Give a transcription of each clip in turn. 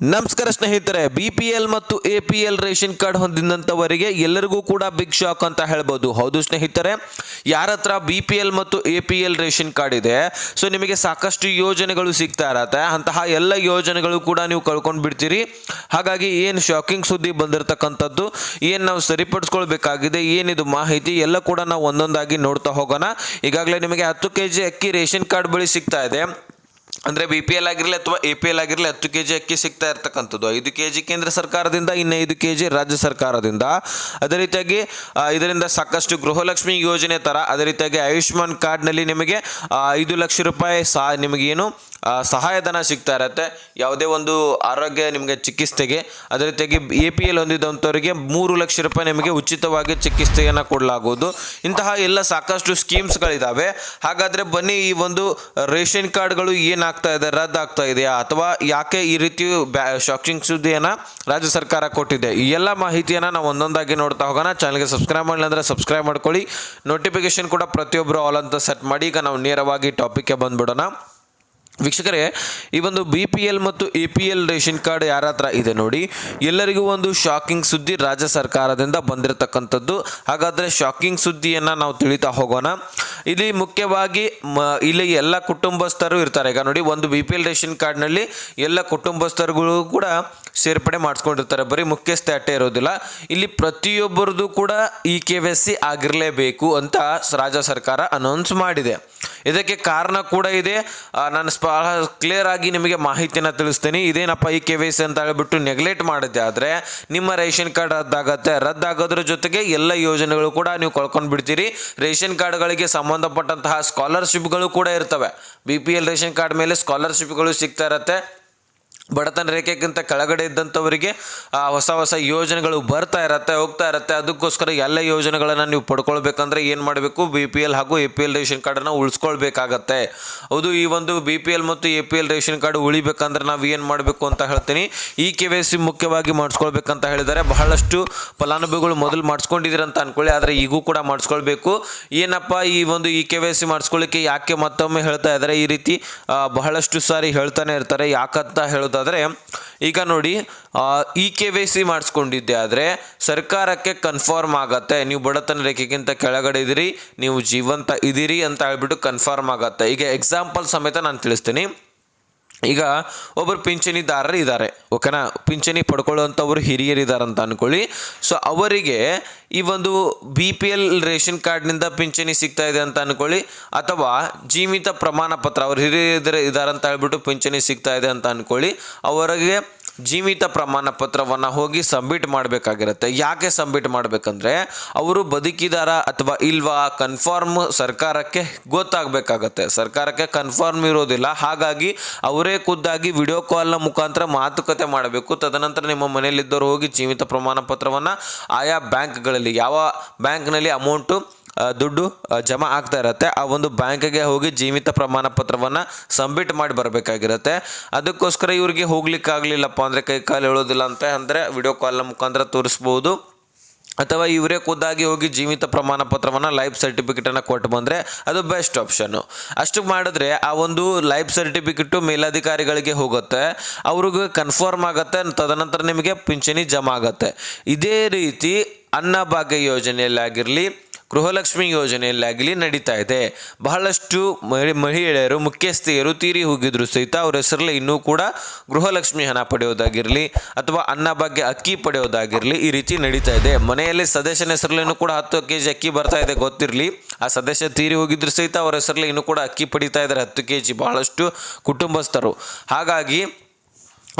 ನಮಸ್ಕಾರ ಸ್ನೇಹಿತರೆ B P L ಮತ್ತು A P L ration card ಹೊಂದಿದಂಥವರಿಗೆ ಎಲ್ಲರಿಗೂ ಕೂಡ ಬಿಗ್ ಶಾಕ್ ಅಂತ ಹೇಳ್ಬೋದು. ಹೌದು ಸ್ನೇಹಿತರೆ ಯಾರ ಹತ್ರ ಬಿ ಪಿ ಎಲ್ ಮತ್ತು A P L ration card ಇದೆ ಸೊ ನಿಮಗೆ ಸಾಕಷ್ಟು ಯೋಜನೆಗಳು ಸಿಗ್ತಾ ಇರತ್ತೆ. ಅಂತಹ ಎಲ್ಲ ಯೋಜನೆಗಳು ಕೂಡ ನೀವು ಕಳ್ಕೊಂಡು ಬಿಡ್ತೀರಿ. ಹಾಗಾಗಿ ಏನು ಶಾಕಿಂಗ್ ಸುದ್ದಿ ಬಂದಿರತಕ್ಕಂಥದ್ದು, ಏನು ನಾವು ಸರಿಪಡಿಸ್ಕೊಳ್ಬೇಕಾಗಿದೆ ಏನಿದು ಮಾಹಿತಿ, ಎಲ್ಲ ಕೂಡ ನಾವು ಒಂದೊಂದಾಗಿ ನೋಡ್ತಾ ಹೋಗೋಣ. ಈಗಾಗಲೇ ನಿಮಗೆ ಹತ್ತು ಕೆ ಜಿ ಅಕ್ಕಿ ರೇಷನ್ ಕಾರ್ಡ್ ಬಳಿ ಸಿಗ್ತಾ ಇದೆ. ಅಂದರೆ ಬಿ ಪಿ ಎಲ್ ಆಗಿರಲಿ ಅಥವಾ ಎ ಪಿ ಎಲ್ ಆಗಿರಲಿ ಹತ್ತು ಕೆ ಜಿ ಅಕ್ಕಿ ಸಿಗ್ತಾ ಇರ್ತಕ್ಕಂಥದ್ದು. ಐದು ಕೆ ಜಿ ಕೇಂದ್ರ ಸರ್ಕಾರದಿಂದ, ಇನ್ನು ಐದು ಕೆ ಜಿ ರಾಜ್ಯ ಸರ್ಕಾರದಿಂದ. ಅದೇ ರೀತಿಯಾಗಿ ಇದರಿಂದ ಸಾಕಷ್ಟು ಗೃಹಲಕ್ಷ್ಮಿ ಯೋಜನೆ ಥರ ಅದೇ ರೀತಿಯಾಗಿ ಆಯುಷ್ಮಾನ್ ಕಾರ್ಡ್ನಲ್ಲಿ ನಿಮಗೆ ಐದು ಲಕ್ಷ ರೂಪಾಯಿ ಸಾ, ನಿಮಗೇನು ಸಹಾಯಧನ ಸಿಗ್ತಾ ಇರತ್ತೆ. ಯಾವುದೇ ಒಂದು ಆರೋಗ್ಯ ನಿಮಗೆ ಚಿಕಿತ್ಸೆಗೆ, ಅದೇ ರೀತಿಯಾಗಿ ಎ ಪಿ ಎಲ್ ಹೊಂದಿದಂಥವರಿಗೆ ಮೂರು ಲಕ್ಷ ರೂಪಾಯಿ ನಿಮಗೆ ಉಚಿತವಾಗಿ ಚಿಕಿತ್ಸೆಯನ್ನು ಕೊಡಲಾಗುವುದು. ಇಂತಹ ಎಲ್ಲ ಸಾಕಷ್ಟು ಸ್ಕೀಮ್ಸ್ಗಳಿದ್ದಾವೆ ಹಾಗಾದರೆ ಬನ್ನಿ ಈ ಒಂದು ರೇಷನ್ ಕಾರ್ಡ್ಗಳು ಏನಾಗ್ತಾ ಇದೆ, ರದ್ದಾಗ್ತಾ ಇದೆಯಾ? ಅಥವಾ ಯಾಕೆ ಈ ರೀತಿ ಬ್ಯಾ, ಶಾಕಿಂಗ್ ಸುದ್ದಿಯನ್ನು ರಾಜ್ಯ ಸರ್ಕಾರ ಕೊಟ್ಟಿದೆ? ಈ ಎಲ್ಲ ಮಾಹಿತಿಯನ್ನು ನಾವು ಒಂದೊಂದಾಗಿ ನೋಡ್ತಾ ಹೋಗೋಣ. ಚಾನಲ್ಗೆ ಸಬ್ಸ್ಕ್ರೈಬ್ ಮಾಡಿಲ್ಲ ಅಂದರೆ ಸಬ್ಸ್ಕ್ರೈಬ್ ಮಾಡ್ಕೊಳ್ಳಿ. ನೋಟಿಫಿಕೇಶನ್ ಕೂಡ ಪ್ರತಿಯೊಬ್ಬರು ಆಲ್ ಅಂತ ಸೆಟ್ ಮಾಡಿ. ಈಗ ನಾವು ನೇರವಾಗಿ ಟಾಪಿಕ್ಗೆ ಬಂದ್ಬಿಡೋಣ. ವೀಕ್ಷಕರೇ, ಈ ಒಂದು ಬಿ ಪಿ ಎಲ್ ಮತ್ತು A P L ration card ಯಾರ ಹತ್ರ ಇದೆ ನೋಡಿ. ಎಲ್ಲರಿಗೂ ಒಂದು ಶಾಕಿಂಗ್ ಸುದ್ದಿ ರಾಜ್ಯ ಸರ್ಕಾರದಿಂದ ಬಂದಿರತಕ್ಕಂಥದ್ದು. ಹಾಗಾದರೆ ಶಾಕಿಂಗ್ ಸುದ್ದಿಯನ್ನು ನಾವು ತಿಳಿತಾ ಹೋಗೋಣ. ಇಲ್ಲಿ ಮುಖ್ಯವಾಗಿ ಇಲ್ಲಿ ಎಲ್ಲ ಕುಟುಂಬಸ್ಥರು ಇರ್ತಾರೆ. ಈಗ ನೋಡಿ, ಒಂದು ಬಿ ಪಿ ಎಲ್ ರೇಷನ್ ಕಾರ್ಡ್ನಲ್ಲಿ ಎಲ್ಲ ಕುಟುಂಬಸ್ಥರುಗಳು ಕೂಡ ಸೇರ್ಪಡೆ ಮಾಡಿಸ್ಕೊಂಡಿರ್ತಾರೆ. ಬರೀ ಮುಖ್ಯಸ್ಥೆ ಅಟ್ಟೆ ಇರೋದಿಲ್ಲ. ಇಲ್ಲಿ ಪ್ರತಿಯೊಬ್ಬರದು ಕೂಡ ಇ ಕೆ ಸಿ ಆಗಿರಲೇಬೇಕು ಅಂತ ರಾಜ್ಯ ಸರ್ಕಾರ ಅನೌನ್ಸ್ ಮಾಡಿದೆ. ಇದಕ್ಕೆ ಕಾರಣ ಕೂಡ ಇದೆ. ನಾನು ಸ್ಪ ಕ್ಲಿಯರ್ ಆಗಿ ನಿಮಗೆ ಮಾಹಿತಿನ ತಿಳಿಸ್ತೀನಿ. ಇದೇನಪ್ಪ ಈ ಕೆ ವೈ ಸಿ ಅಂತ ಹೇಳ್ಬಿಟ್ಟು ನೆಗ್ಲೆಕ್ಟ್ ಮಾಡಿದ್ದೆ ಆದರೆ ನಿಮ್ಮ ರೇಷನ್ ಕಾರ್ಡ್ ರದ್ದಾಗತ್ತೆ. ರದ್ದಾಗೋದ್ರ ಜೊತೆಗೆ ಎಲ್ಲ ಯೋಜನೆಗಳು ಕೂಡ ನೀವು ಕಳ್ಕೊಂಡು ಬಿಡ್ತೀರಿ. ರೇಷನ್ ಕಾರ್ಡ್ಗಳಿಗೆ ಸಂಬಂಧಪಟ್ಟಂತಹ ಸ್ಕಾಲರ್ಶಿಪ್ಗಳು ಕೂಡ ಇರ್ತವೆ. B P L ration card ಮೇಲೆ ಸ್ಕಾಲರ್ಶಿಪ್ಗಳು ಸಿಗ್ತಾ ಇರತ್ತೆ. ಬಡತನ ರೇಖೆಗಿಂತ ಕೆಳಗಡೆ ಇದ್ದಂಥವರಿಗೆ ಹೊಸ ಹೊಸ ಯೋಜನೆಗಳು ಬರ್ತಾ ಇರತ್ತೆ, ಹೋಗ್ತಾ ಇರತ್ತೆ. ಅದಕ್ಕೋಸ್ಕರ ಎಲ್ಲ ಯೋಜನೆಗಳನ್ನು ನೀವು ಪಡ್ಕೊಳ್ಬೇಕಂದ್ರೆ ಏನು ಮಾಡಬೇಕು? ಬಿ ಪಿ ಎಲ್ ಹಾಗೂ ಎ ಪಿ ಎಲ್ ರೇಷನ್ ಕಾರ್ಡನ್ನು ಉಳಿಸ್ಕೊಳ್ಬೇಕಾಗತ್ತೆ. ಹೌದು, ಈ ಒಂದು ಬಿ ಪಿ ಎಲ್ ಮತ್ತು A P L ration card ಉಳಿಬೇಕಂದ್ರೆ ನಾವು ಏನು ಮಾಡಬೇಕು ಅಂತ ಹೇಳ್ತೀನಿ. ಈ ಕೆ ವೈ ಸಿ ಮುಖ್ಯವಾಗಿ ಮಾಡಿಸ್ಕೊಳ್ಬೇಕಂತ ಹೇಳಿದ್ದಾರೆ ಬಹಳಷ್ಟು ಫಲಾನುಭವಿಗಳು ಮೊದಲು ಮಾಡಿಸ್ಕೊಂಡಿದ್ದೀರಂತ ಅಂದ್ಕೊಳ್ಳಿ ಆದರೆ ಈಗೂ ಕೂಡ ಮಾಡಿಸ್ಕೊಳ್ಬೇಕು. ಏನಪ್ಪ, ಈ ಒಂದು ಇ ಕೆ ವೈ ಸಿ ಮಾಡಿಸ್ಕೊಳ್ಳಿಕ್ಕೆ ಯಾಕೆ ಮತ್ತೊಮ್ಮೆ ಹೇಳ್ತಾ ಇದ್ದಾರೆ? ಈ ರೀತಿ ಬಹಳಷ್ಟು ಸಾರಿ ಹೇಳ್ತಾನೆ ಇರ್ತಾರೆ. ಯಾಕಂತ ಹೇಳೋದಾದರೆ ಈಗ ನೋಡಿ ಇ ಕೆ ವೈ ಸಿ ಮಾಡಿಸ್ಕೊಂಡಿದ್ದೆ ಆದರೆ ಸರ್ಕಾರಕ್ಕೆ ಕನ್ಫರ್ಮ್ ಆಗತ್ತೆ. ನೀವು ಬಡತನ ರೇಖೆಗಿಂತ ಕೆಳಗಡೆ ಇದ್ದೀರಿ, ನೀವು ಜೀವಂತ ಇದ್ದೀರಿ ಅಂತ ಹೇಳ್ಬಿಟ್ಟು ಕನ್ಫರ್ಮ್ ಆಗತ್ತೆ. ಈಗ ಎಕ್ಸಾಂಪಲ್ ಸಮೇತ ನಾನು ತಿಳಿಸ್ತೀನಿ. ಈಗ ಒಬ್ಬರು ಪಿಂಚಣಿದಾರರು ಇದ್ದಾರೆ. ಓಕೆನಾ? ಪಿಂಚಣಿ ಪಡ್ಕೊಳ್ಳುವಂಥವ್ರು ಹಿರಿಯರಿದ್ದಾರೆ ಅಂತ ಅಂದ್ಕೊಳ್ಳಿ ಸೊ ಅವರಿಗೆ ಈ ಒಂದು ಬಿ ಪಿ ಎಲ್ ರೇಷನ್ ಕಾರ್ಡ್ನಿಂದ ಪಿಂಚಣಿ ಸಿಗ್ತಾ ಇದೆ ಅಂತ ಅಂದ್ಕೊಳ್ಳಿ ಅಥವಾ ಜೀವಿತ ಪ್ರಮಾಣ ಪತ್ರ ಅವ್ರು ಹಿರಿಯರ ಇದ್ದಾರೆ ಅಂತ ಹೇಳ್ಬಿಟ್ಟು ಪಿಂಚಣಿ ಸಿಗ್ತಾ ಇದೆ ಅಂತ ಅಂದ್ಕೊಳ್ಳಿ ಅವರಿಗೆ ಜೀವಿತ ಪ್ರಮಾಣ ಪತ್ರವನ್ನು ಹೋಗಿ ಸಬ್ಮಿಟ್ ಮಾಡಬೇಕಾಗಿರುತ್ತೆ. ಯಾಕೆ ಸಬ್ಮಿಟ್ ಮಾಡಬೇಕಂದ್ರೆ, ಅವರು ಬದುಕಿದಾರ ಅಥವಾ ಇಲ್ವಾ ಕನ್ಫರ್ಮ್ ಸರ್ಕಾರಕ್ಕೆ ಗೊತ್ತಾಗಬೇಕಾಗತ್ತೆ. ಸರ್ಕಾರಕ್ಕೆ ಕನ್ಫರ್ಮ್ ಇರೋದಿಲ್ಲ. ಹಾಗಾಗಿ ಅವರೇ ಖುದ್ದಾಗಿ ವಿಡಿಯೋ ಕಾಲ್ನ ಮುಖಾಂತರ ಮಾತುಕತೆ ಮಾಡಬೇಕು. ತದನಂತರ ನಿಮ್ಮ ಮನೆಯಲ್ಲಿದ್ದವರು ಹೋಗಿ ಜೀವಿತ ಪ್ರಮಾಣ ಪತ್ರವನ್ನು ಆಯಾ ಬ್ಯಾಂಕ್ಗಳಲ್ಲಿ, ಯಾವ ಬ್ಯಾಂಕ್ನಲ್ಲಿ ಅಮೌಂಟು ದುಡ್ಡು ಜಮಾ ಆಗ್ತಾ ಇರತ್ತೆ. ಆ ಒಂದು ಬ್ಯಾಂಕ್ಗೆ ಹೋಗಿ ಜೀವಿತ ಪ್ರಮಾಣ ಪತ್ರವನ್ನು ಸಬ್ಮಿಟ್ ಮಾಡಿ ಬರಬೇಕಾಗಿರುತ್ತೆ. ಅದಕ್ಕೋಸ್ಕರ ಇವ್ರಿಗೆ ಹೋಗ್ಲಿಕ್ಕಾಗಲಿಲ್ಲಪ್ಪ ಅಂದರೆ ಕೈ ಕಾಲು ಹೇಳೋದಿಲ್ಲ ಅಂತ ಅಂದರೆ ವಿಡಿಯೋ ಕಾಲ್ನ ಮುಖಾಂತರ ತೋರಿಸ್ಬೋದು. ಅಥವಾ ಇವರೇ ಖುದ್ದಾಗಿ ಹೋಗಿ ಜೀವಿತ ಪ್ರಮಾಣ ಪತ್ರವನ್ನು ಲೈಫ್ ಸರ್ಟಿಫಿಕೇಟನ್ನು ಕೊಟ್ಟು ಬಂದರೆ ಅದು ಬೆಸ್ಟ್ ಆಪ್ಷನ್ನು ಅಷ್ಟು ಮಾಡಿದ್ರೆ ಆ ಒಂದು ಲೈಫ್ ಸರ್ಟಿಫಿಕೇಟು ಮೇಲಾಧಿಕಾರಿಗಳಿಗೆ ಹೋಗುತ್ತೆ. ಅವ್ರಿಗೆ ಕನ್ಫರ್ಮ್ ಆಗುತ್ತೆ, ತದನಂತರ ನಿಮಗೆ ಪಿಂಚಣಿ ಜಮಾ ಆಗುತ್ತೆ. ಇದೇ ರೀತಿ ಅನ್ನಭಾಗ್ಯ ಯೋಜನೆಯಲ್ಲಿ ಆಗಿರಲಿ ಗೃಹಲಕ್ಷ್ಮಿ ಯೋಜನೆಯಲ್ಲಾಗಲಿ ನಡೀತಾ ಇದೆ. ಬಹಳಷ್ಟು ಮಹಿ- ಮಹಿಳೆಯರು, ಮುಖ್ಯಸ್ಥೆಯರು ತೀರಿ ಹೋಗಿದ್ರು. ಸಹಿತ ಅವ್ರ ಹೆಸರಲ್ಲಿ ಇನ್ನೂ ಕೂಡ ಗೃಹಲಕ್ಷ್ಮಿ ಹಣ ಪಡೆಯೋದಾಗಿರಲಿ ಅಥವಾ ಅನ್ನ ಅನ್ನಭಾಗ್ಯ ಅಕ್ಕಿ ಪಡೆಯೋದಾಗಿರಲಿ ಈ ರೀತಿ ನಡೀತಾ ಇದೆ. ಮನೆಯಲ್ಲಿ ಸದಸ್ಯನ ಹೆಸರಲ್ಲೂ ಕೂಡ ಹತ್ತು ಕೆ ಜಿ ಅಕ್ಕಿ ಬರ್ತಾ ಇದೆ ಗೊತ್ತಿರಲಿ. ಆ ಸದಸ್ಯ ತೀರಿ ಹೋಗಿದ್ರು. ಸಹಿತ ಅವರ ಹೆಸರಲ್ಲಿ ಇನ್ನೂ ಕೂಡ ಅಕ್ಕಿ ಪಡಿತಾ ಇದ್ದಾರೆ ಹತ್ತು ಕೆ ಜಿ ಬಹಳಷ್ಟು ಕುಟುಂಬಸ್ಥರು. ಹಾಗಾಗಿ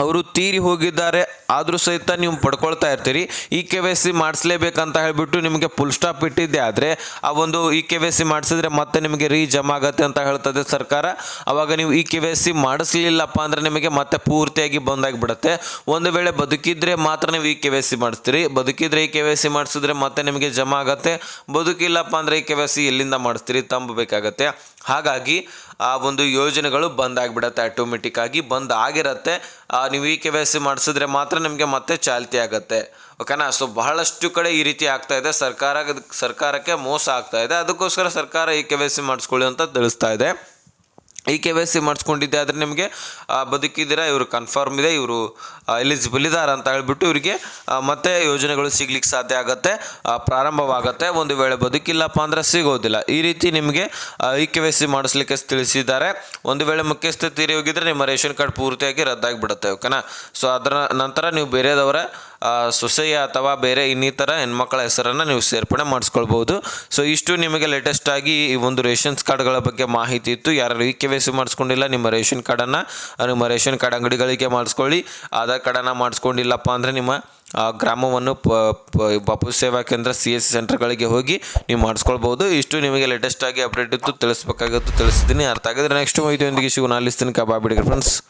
ಅವರು ತೀರಿ ಹೋಗಿದ್ದಾರೆ, ಆದರೂ ಸಹಿತ ನೀವು ಪಡ್ಕೊಳ್ತಾ ಇರ್ತೀರಿ. ಇ ಕೆ ವೈ ಸಿ ಮಾಡಿಸ್ಲೇಬೇಕಂತ ಹೇಳಿಬಿಟ್ಟು ನಿಮಗೆ ಫುಲ್ ಸ್ಟಾಪ್ ಇಟ್ಟಿದ್ದೆ. ಆದರೆ ಆ ಒಂದು ಇ ಕೆ ವೈ ಸಿ ಮಾಡಿಸಿದ್ರೆ ಮತ್ತೆ ನಿಮಗೆ ರೀ ಜಮಾ ಆಗತ್ತೆ ಅಂತ ಹೇಳ್ತದೆ ಸರ್ಕಾರ. ಆವಾಗ ನೀವು ಇ ಕೆ ವೈ ಸಿ ಮಾಡಿಸ್ಲಿಲ್ಲಪ್ಪ ಅಂದರೆ ನಿಮಗೆ ಮತ್ತೆ ಪೂರ್ತಿಯಾಗಿ ಬಂದಾಗಿಬಿಡುತ್ತೆ. ಒಂದು ವೇಳೆ ಬದುಕಿದ್ರೆ ಮಾತ್ರ ನೀವು ಇ ಕೆ ವೈ ಸಿ ಮಾಡಿಸ್ತೀರಿ. ಬದುಕಿದ್ರೆ ಇ ಕೆ ವೈ ಸಿ ಮಾಡಿಸಿದ್ರೆ ಮತ್ತೆ ನಿಮಗೆ ಜಮಾ ಆಗತ್ತೆ. ಬದುಕಿಲ್ಲಪ್ಪ ಅಂದರೆ ಇ ಕೆ ವೈ ಸಿ ಎಲ್ಲಿಂದ ಮಾಡಿಸ್ತೀರಿ? ತಂಬಬೇಕಾಗತ್ತೆ. ಹಾಗಾಗಿ ಆ ಒಂದು ಯೋಜನೆಗಳು ಬಂದ್ ಆಗಿಬಿಡತ್ತೆ ಆಟೋಮೆಟಿಕ್ ಆಗಿ. ಬಂದ್ ಆಗಿರತ್ತೆ. ನೀವು ಇ ಕೆ ವೈ ಸಿ ಮಾಡಿಸಿದ್ರೆ ಮಾತ್ರ ನಿಮಗೆ ಮತ್ತೆ ಚಾಲ್ತಿ ಆಗುತ್ತೆ. ಓಕೆನಾ ಸೊ ಬಹಳಷ್ಟು ಕಡೆ ಈ ರೀತಿ ಆಗ್ತಾ ಇದೆ. ಸರ್ಕಾರ ಸರ್ಕಾರಕ್ಕೆ ಮೋಸ ಆಗ್ತಾ ಇದೆ. ಅದಕ್ಕೋಸ್ಕರ ಸರ್ಕಾರ ಇ ಕೆ ವೈ ಸಿ ಮಾಡಿಸ್ಕೊಳ್ಳಿ ಅಂತ ತಿಳಿಸ್ತಾ ಇದೆ. ಈ ಕೆ ವೈ ಸಿ ಮಾಡಿಸ್ಕೊಂಡಿದ್ದೆ, ಆದರೆ ನಿಮಗೆ ಬದುಕಿದ್ದೀರಾ, ಇವರು ಕನ್ಫರ್ಮ್ ಇದೆ, ಇವರು ಎಲಿಜಿಬಲ್ ಇದ್ದಾರೆ ಅಂತ ಹೇಳಿಬಿಟ್ಟು ಇವರಿಗೆ ಮತ್ತೆ ಯೋಜನೆಗಳು ಸಿಗ್ಲಿಕ್ಕೆ ಸಾಧ್ಯ ಆಗುತ್ತೆ ಪ್ರಾರಂಭವಾಗುತ್ತೆ, ಒಂದು ವೇಳೆ ಬದುಕಿಲ್ಲಪ್ಪ ಅಂದರೆ ಸಿಗೋದಿಲ್ಲ. ಈ ರೀತಿ ನಿಮಗೆ ಇ ಕೆ ವೈ ಸಿ ಮಾಡಿಸ್ಲಿಕ್ಕೆ ತಿಳಿಸಿದ್ದಾರೆ. ಒಂದು ವೇಳೆ ಮುಖ್ಯಸ್ಥ ತೀರಿ ಹೋಗಿದ್ರೆ ನಿಮ್ಮ ರೇಷನ್ ಕಾರ್ಡ್ ಪೂರ್ತಿಯಾಗಿ ರದ್ದಾಗಿಬಿಡುತ್ತೆ, ಓಕೆನಾ? ಸೊ ಅದರ ನಂತರ ನೀವು ಬೇರೆದವರ ಸೊಸೆಯ ಅಥವಾ ಬೇರೆ ಇನ್ನಿತರ ಹೆಣ್ಮಕ್ಳ ಹೆಸರನ್ನು ನೀವು ಸೇರ್ಪಡೆ ಮಾಡಿಸ್ಕೊಳ್ಬೋದು ಸೊ ಇಷ್ಟು ನಿಮಗೆ ಲೇಟೆಸ್ಟ್ ಆಗಿ ಈ ಒಂದು ರೇಷನ್ಸ್ ಕಾರ್ಡ್ಗಳ ಬಗ್ಗೆ ಮಾಹಿತಿ ಇತ್ತು. ಯಾರು ಈ ಕೆ ವೈ ಸಿ ಮಾಡಿಸ್ಕೊಂಡಿಲ್ಲ, ನಿಮ್ಮ ರೇಷನ್ ಕಾರ್ಡನ್ನು, ನಿಮ್ಮ ರೇಷನ್ ಕಾರ್ಡ್ ಅಂಗಡಿಗಳಿಗೆ ಮಾಡಿಸ್ಕೊಳ್ಳಿ. ಆಧಾರ್ ಕಾರ್ಡನ್ನು ಮಾಡಿಸ್ಕೊಂಡಿಲ್ಲಪ್ಪ ಅಂದರೆ ನಿಮ್ಮ ಗ್ರಾಮವನ್ನು ಪ, ಪ- ಬಾಪು ಸೇವಾ ಕೇಂದ್ರ, ಸಿ ಎಸ್ ಸಿ ಸೆಂಟರ್ಗಳಿಗೆ ಹೋಗಿ ನೀವು ಮಾಡಿಸ್ಕೊಳ್ಬೋದು ಇಷ್ಟು ನಿಮಗೆ ಲೇಟೆಸ್ಟ್ ಆಗಿ ಅಪ್ಡೇಟ್ ಇತ್ತು. ತಿಳಿಸ್ಬೇಕಾಗಿತ್ತು. ತಿಳಿಸಿದ್ದೀನಿ. ಅರ್ಥ ಆಗಿದ್ರೆ ನೆಕ್ಸ್ಟ್ ಮಾಹಿತಿಯೊಂದಿಗೆ ಸಿಗೋಣ. ಅಲ್ಲಿಸ್ತೀನಿ ಕಬಾಬಿಡಿಗೆ ಫ್ರೆಂಡ್ಸ್